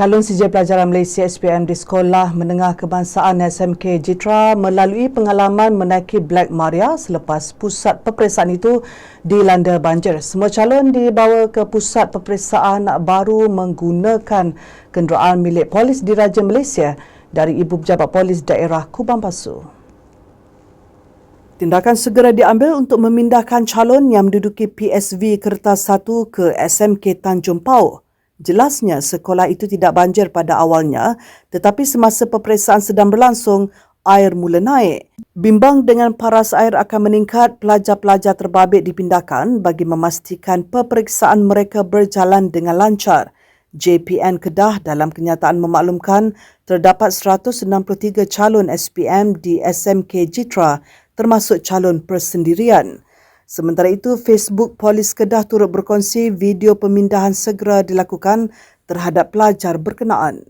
Calon CJ Pelajaran Malaysia SPM di Sekolah Menengah Kebangsaan SMK Jitra melalui pengalaman menaiki Black Maria selepas pusat peperiksaan itu dilanda banjir. Semua calon dibawa ke pusat peperiksaan baru menggunakan kenderaan milik polis diraja Malaysia dari Ibu Pejabat Polis Daerah Kubang Pasu. Tindakan segera diambil untuk memindahkan calon yang menduduki PSV Kertas 1 ke SMK Tanjung Pau. Jelasnya sekolah itu tidak banjir pada awalnya tetapi semasa peperiksaan sedang berlangsung, air mula naik. Bimbang dengan paras air akan meningkat, pelajar-pelajar terbabit dipindahkan bagi memastikan peperiksaan mereka berjalan dengan lancar. JPN Kedah dalam kenyataan memaklumkan terdapat 163 calon SPM di SMK Jitra termasuk calon persendirian. Sementara itu, Facebook Polis Kedah turut berkongsi video pemindahan segera dilakukan terhadap pelajar berkenaan.